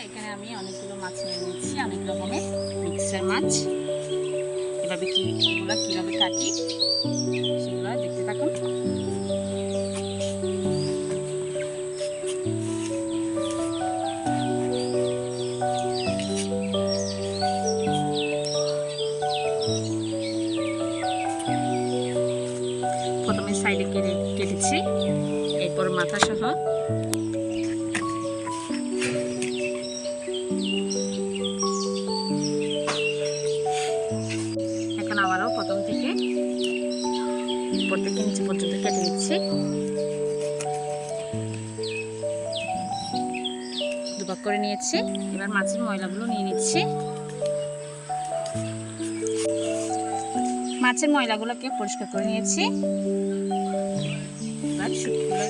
এখানে আমি অনেকগুলো মাছ নিয়ে নিচ্ছি, অনেক রকমের মিক্সার মাছ। এভাবে কি কীভাবে কাটি, সেগুলো দেখতে থাকুন। থেকে নিচে পর্যন্ত কেটে নিচ্ছি। দুভাগ করে নিয়েছি। এবার মাছের ময়লাগুলো নিয়ে নিচ্ছি। মাছের ময়লাগুলোকে পরিষ্কার করে নিয়েছি। এবার শুটকিগুলো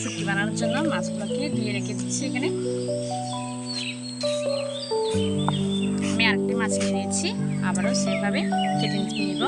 শুটকি বানানোর জন্য মাছগুলোকে ধুয়ে রেখে দিচ্ছি এখানে। আমি আরেকটি মাছ নিয়ে নিয়েছি। আবারও সেভাবে কেটে নিব।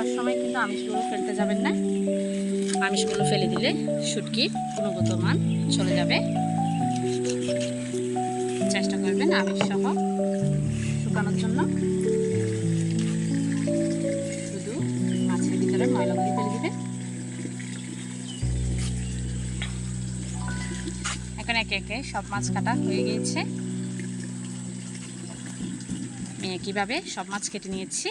কাটার সময় কিন্তু আমিষগুলো ফেলতে যাবেন না। আমিষগুলো ফেলে দিলে শুটকি গুণগত মান চলে যাবে। চেষ্টা করবেন আমিষ সহ শুকানোর জন্য। শুধু মাছের ভিতরে ময়লাগুলি ফেলে দিবেন। এখন একে একে সব মাছ কাটা হয়ে গিয়েছে। একইভাবে সব মাছ কেটে নিয়েছি।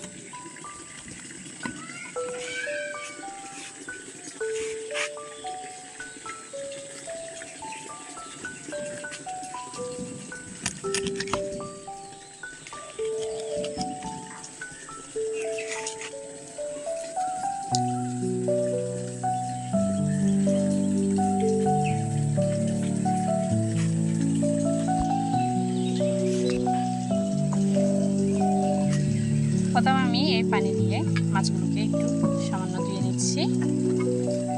প্রথমে আমি এই পানি দিয়ে মাছগুলোকে একটু সামান্য ধুয়ে নিচ্ছি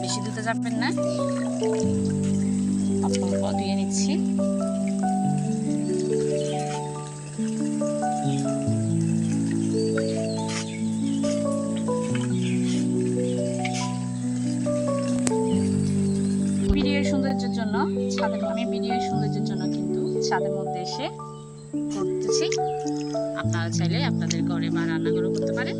বেশি ধুতে যাবেন না। অল্প অল্প ধুয়ে নিচ্ছি। ভিডিওর সৌন্দর্যের জন্য, ছাদের আমি ভিডিওর সৌন্দর্যের জন্য কিন্তু ছাদের মধ্যে করতেছি। আপনারা চাইলে আপনাদের ঘরে বা রান্নাঘরেও করতে পারেন।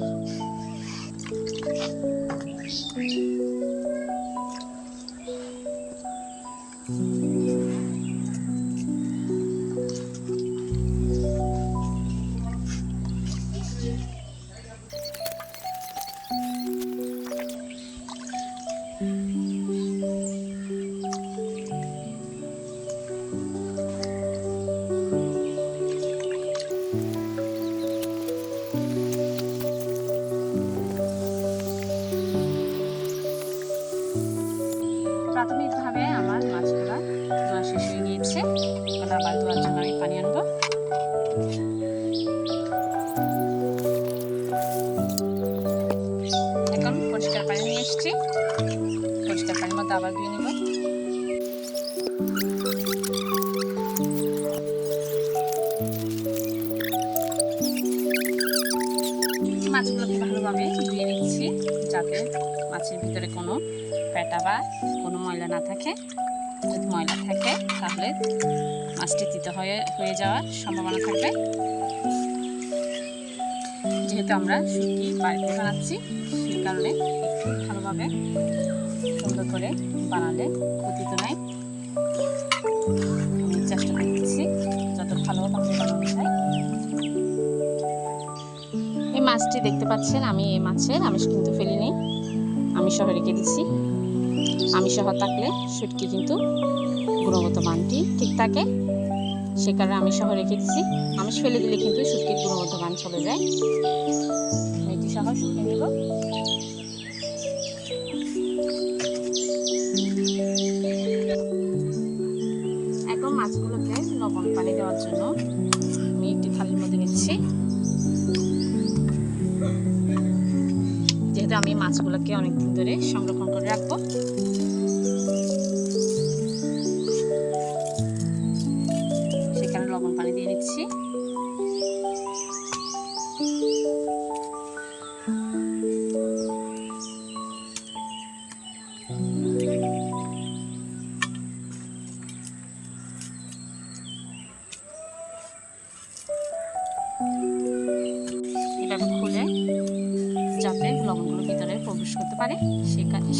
আবার ধুয়ে নিব। মাছগুলোকে ভালোভাবে ধুয়ে নিচ্ছি, যাতে মাছের ভিতরে কোনো পেটা বা কোনো ময়লা না থাকে। যদি ময়লা থাকে, তাহলে মাছটি তিতে হয়ে হয়ে যাওয়ার সম্ভাবনা থাকবে। যেহেতু আমরা শুটকি বাড়িতে বানাচ্ছি, সেই কারণে ভালোভাবে ধরে বানালে ক্ষতি তো নাই। আমি চেষ্টা করতেছি, যত ভালো এই মাছটি দেখতে পাচ্ছেন, আমি এই মাছের আমিষ কিন্তু ফেলি আমি শহরে কেটেছি আমি শহর থাকলে সুটকি কিন্তু গুণগত মানটি ঠিক থাকে। সে কারণে আমি শহরে কেটেছি আমিষ ফেলে দিলে কিন্তু শুটকির গুণগত মান চলে যায়। এটি সহ শুকিয়ে নেব মাছগুলোকে অনেকদিন ধরে সংরক্ষণ করে রাখব।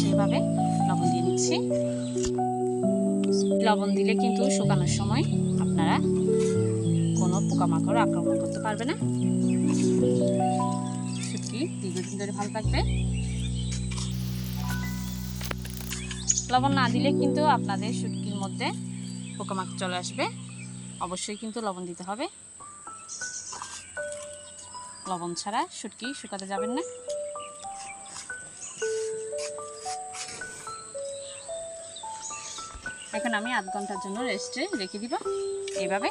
সেইভাবে লবণ দিয়ে নিচ্ছি লবণ দিলে কিন্তু শুকানোর সময় আপনারা কোনো পোকামাকড় আক্রমণ করতে পারবে না। শুটকি দীর্ঘদিন ধরে ভালো থাকবে। লবণ না দিলে কিন্তু আপনাদের শুটকির মধ্যে পোকামাকড় চলে আসবে। অবশ্যই কিন্তু লবণ দিতে হবে। লবণ ছাড়া শুটকি শুকাতে যাবেন না। এখন আমি আধ ঘণ্টার জন্য রেস্টে রেখে দিব। এইভাবে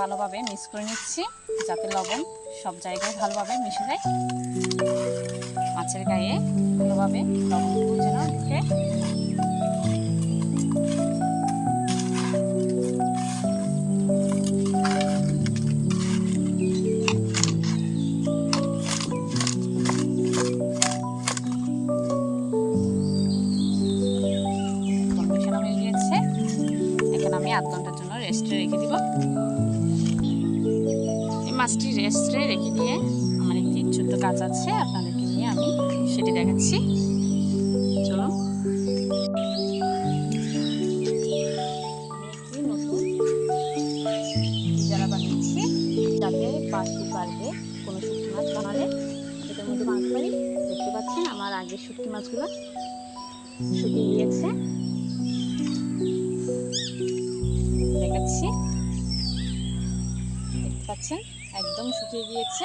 ভালোভাবে মিক্স করে নিচ্ছি, যাতে লবণ সব জায়গায় ভালোভাবে মিশে যায়। মাছের গায়ে ভালোভাবে লবণ যেন ঢুকে মাছটি রেস্টে রেখে দিয়ে আমার একটি ছোট্ট কাজ আছে, আপনাদেরকে নিয়ে আমি সেটি দেখাচ্ছি। বাড়তি পারবে কোনো মাছ মধ্যে দেখতে পাচ্ছেন আমার আগের শুটকি মাছগুলো শুকিয়ে গিয়েছে। একদম শুকিয়ে গিয়েছে।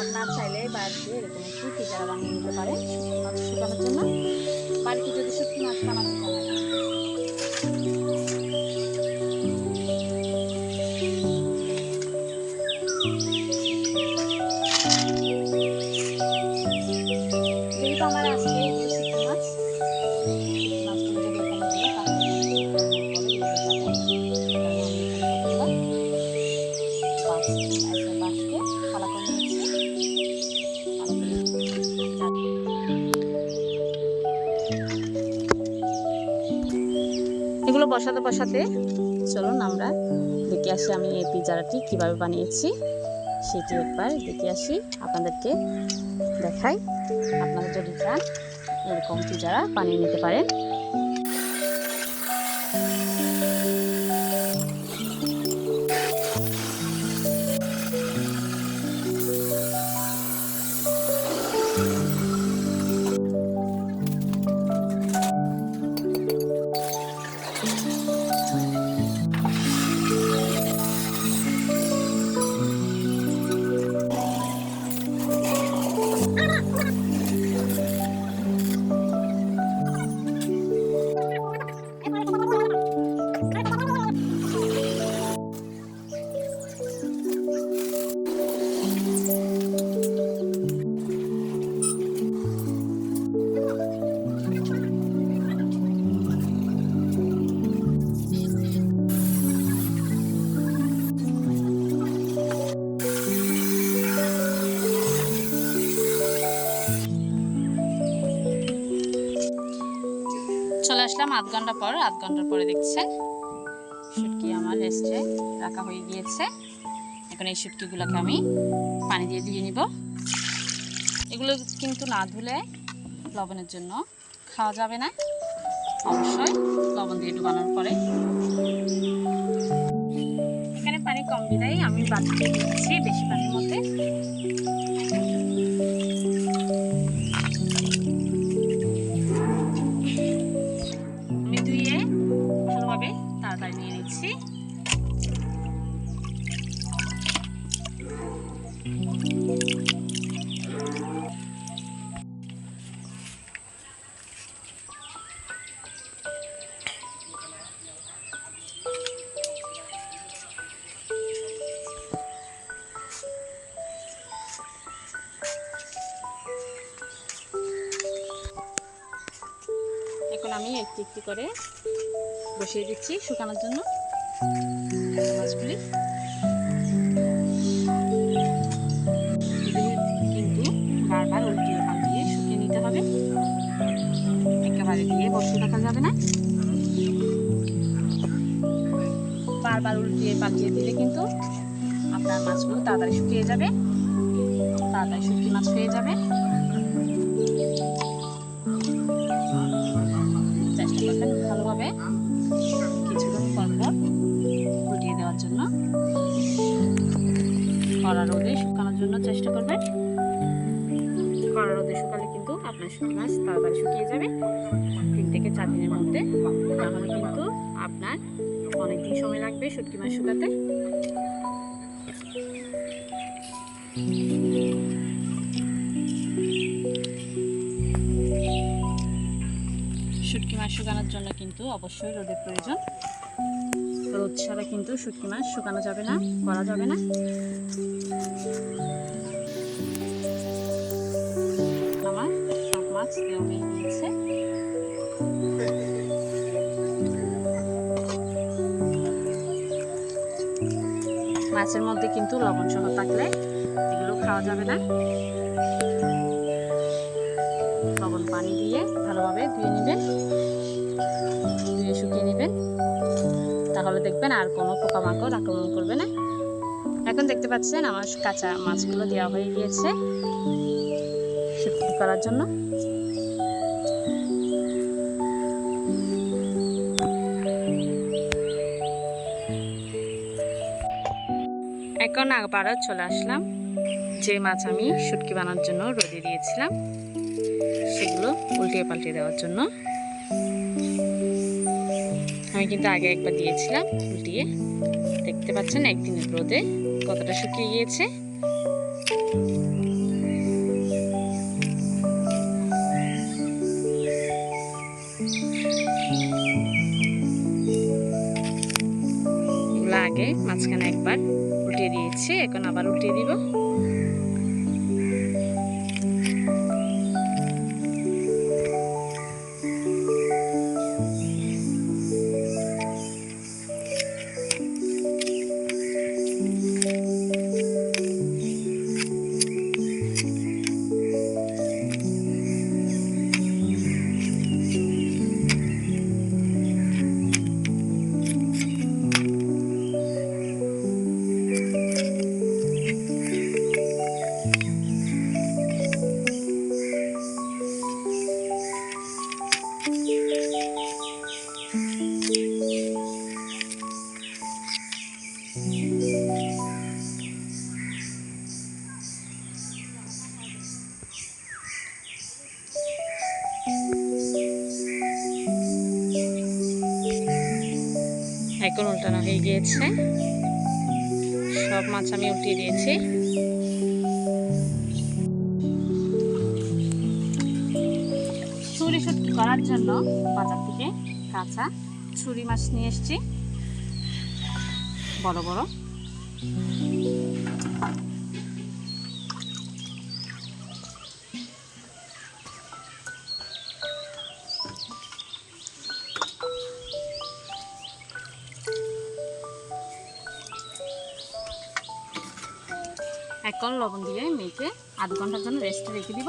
আপনার চাইলে বাড়িতে এরকম একটু পিজারা বানিয়ে নিতে পারেন মাছ শুকানোর জন্য। বাড়িতে যদি শুকনো মাছ বানাতে বসাতে চলুন আমরা দেখে আসি আমি এই পিজারাটি কীভাবে বানিয়েছি। সেটি একবার দেখে আসি, আপনাদেরকে দেখাই। আপনারা যদি চান এরকম পিজারা বানিয়ে নিতে পারেন। আধ ঘণ্টা পর, আধ ঘণ্টার পরে দেখছেন শুটকি আমার রেস্টে রাখা হয়ে গিয়েছে। এখন এই শুটকিগুলোকে আমি পানি দিয়ে দিয়ে নিব। এগুলো কিন্তু না ধুলে লবণের জন্য খাওয়া যাবে না। অবশ্যই লবণ দিয়ে ডুবানোর পরে। এখানে পানি কম বিদায় আমি বাটিতে দিচ্ছি বেশি পানির মধ্যে। করে বসিয়ে দিচ্ছি শুকানোর জন্য। মাছগুলি। কিন্তু বারবার উল্টিয়ে পাল্টিয়ে শুকিয়ে নিতে হবে। একেবারে দিয়ে বসে রাখা যাবে না। বারবার উল্টিয়ে পাল্টিয়ে দিলে কিন্তু আপনার মাছগুলো তাড়াতাড়ি শুকিয়ে যাবে। তাড়াতাড়ি শুকিয়ে মাছ হয়ে যাবে। কড়া রোদে শুকানোর জন্য চেষ্টা করবেন কড়া রোদে শুকালে কিন্তু আপনার মাছ তাড়াতাড়ি শুকিয়ে যাবে। তিন থেকে চার দিনের মধ্যে। তাহলে কিন্তু আপনার অনেকদিন সময় লাগবে শুটকি মাছ শুকাতে। শুটকি মাছ শুকানোর জন্য কিন্তু অবশ্যই রোদের প্রয়োজন। রোদ ছাড়া কিন্তু শুটকি মাছ শুকানো যাবে না, করা যাবে না। সব মাছের মধ্যে কিন্তু লবণ সহ থাকলে এগুলো খাওয়া যাবে না। লবণ পানি দিয়ে ভালোভাবে ধুয়ে নেবেন, ধুয়ে শুকিয়ে নেবেন। তাহলে দেখবেন, আর কোনো পোকামাকড় আক্রমণ করবে না। এখন দেখতে পাচ্ছেন আমার কাঁচা মাছগুলো দেওয়া হয়ে গিয়েছে শুটকি করার জন্য। এখন আবারও চলে আসলাম। যে মাছ আমি শুটকি বানানোর জন্য রোদে দিয়েছিলাম, সেগুলো উল্টিয়ে পাল্টিয়ে দেওয়ার জন্য। আমি কিন্তু আগে একবার দিয়েছিলাম উল্টিয়ে দেখতে পাচ্ছেন একদিনের রোদে কতটা শুকিয়ে গিয়েছে। আগে মাঝখানে একবার উল্টিয়ে দিয়েছি, এখন আবার উল্টিয়ে দিব। উল্টানো হয়ে গিয়েছে। সব মাছ আমি উল্টিয়ে দিয়েছি। ছুরি শুটকি করার জন্য বাজার থেকে কাঁচা ছুরি মাছ নিয়ে এসেছি। বড় বড়। লবণ দিয়ে মেখে আধ ঘণ্টার জন্য রেস্টে রেখে দিব।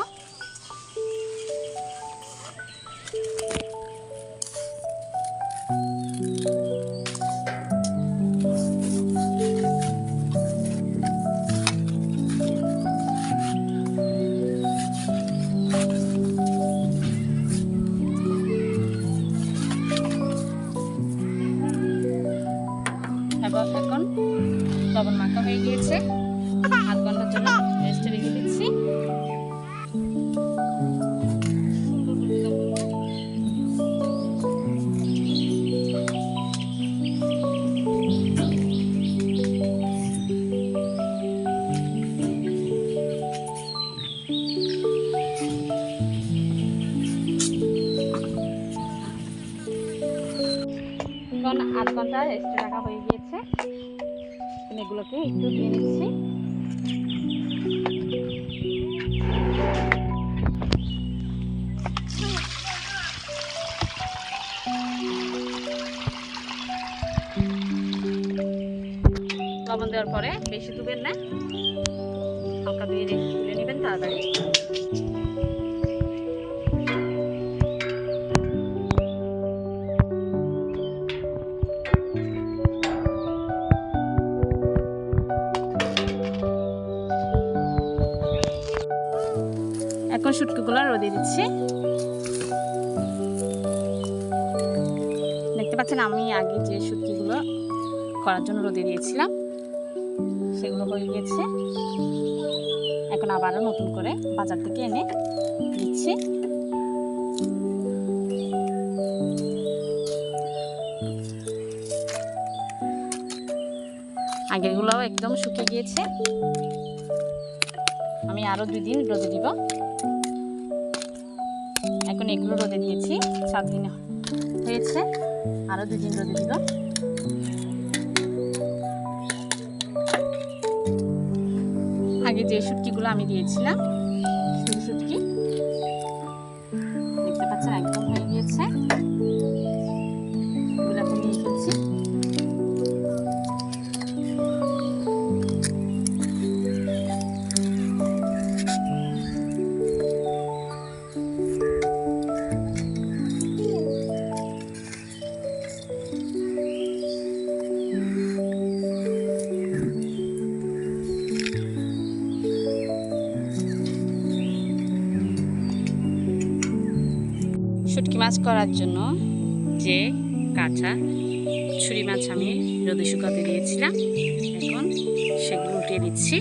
আধ ঘণ্টা রেস্টে রাখা হয়ে গিয়েছে। এখন এগুলোকে একটু দিয়ে নিচ্ছি লবণ দেওয়ার পরে বেশি দুবেন না। হালকা রেখে তুলে নেবেন তাড়াতাড়ি। শুটকিগুলো রোদে দিচ্ছি। দেখতে পাচ্ছেন আমি আগে যে শুটকিগুলো করার জন্য রোদে দিয়েছিলাম, সেগুলো হয়ে গিয়েছে এখন আবারও নতুন করে বাজার থেকে এনে দিচ্ছি। আগেরগুলোও একদম শুকিয়ে গিয়েছে। আমি আরও দুই দিন রোদে দিব। এখন এগুলো রোদে দিয়েছি, সাত দিন হয়েছে আরও দুদিন রোদে দিল আগে যে শুটকিগুলো আমি দিয়েছিলাম মাছ করার জন্য যে কাঁচা ছুরি মাছ আমি রোদে শুকাতে দিয়েছিলাম। এখন সেগুলো উঠিয়ে দিচ্ছি।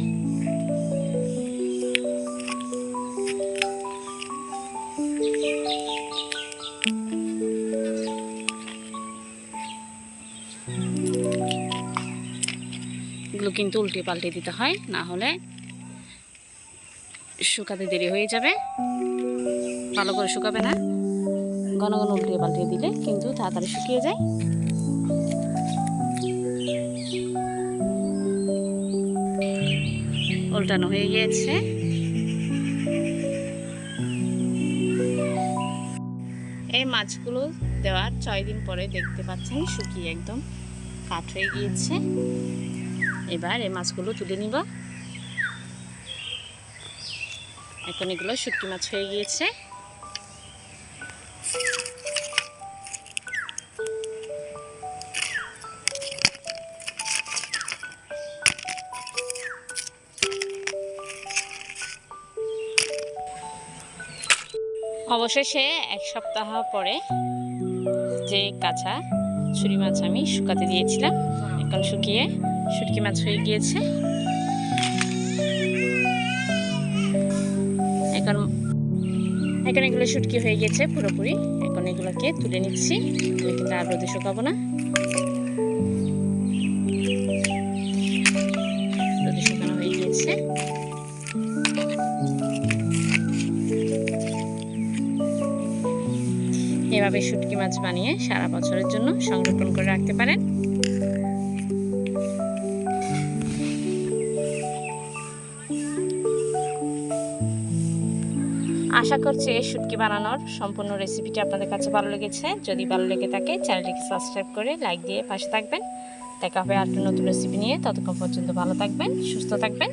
কিন্তু উল্টে পাল্টে দিতে হয়, না হলে শুকাতে দেরি হয়ে যাবে। ভালো করে শুকাবে না। ঘন ঘন উল্টিয়ে পাল্টিয়ে দিলে কিন্তু তাড়াতাড়ি শুকিয়ে যায়। উল্টানো হয়ে গিয়েছে। এই মাছগুলো দেওয়ার ছয় দিন পরে দেখতে পাচ্ছেন শুকিয়ে একদম কাঠ হয়ে গিয়েছে। এবার এই মাছগুলো তুলে নিব। এখন এগুলো শুটকি মাছ হয়ে গিয়েছে। অবশেষে এক সপ্তাহ পরে যে কাঁচা ছুরি মাছ আমি শুকাতে দিয়েছিলাম এখন শুকিয়ে শুটকি মাছ হয়ে গিয়েছে। এখন এখন এগুলো শুটকি হয়ে গেছে পুরোপুরি। এখন এগুলোকে তুলে নিচ্ছি। আমি কিন্তু আর রোদে শুকাবো না। এভাবে শুটকি মাছ বানিয়ে সারা বছরের জন্য সংরক্ষণ করে রাখতে পারেন? আশা করছি এই শুটকি বানানোর সম্পূর্ণ রেসিপিটি আপনাদের কাছে ভালো লেগেছে। যদি ভালো লেগে থাকে, চ্যানেলটিকে সাবস্ক্রাইব করে লাইক দিয়ে পাশে থাকবেন। দেখা হবে আর নতুন রেসিপি নিয়ে। ততক্ষণ পর্যন্ত ভালো থাকবেন, সুস্থ থাকবেন।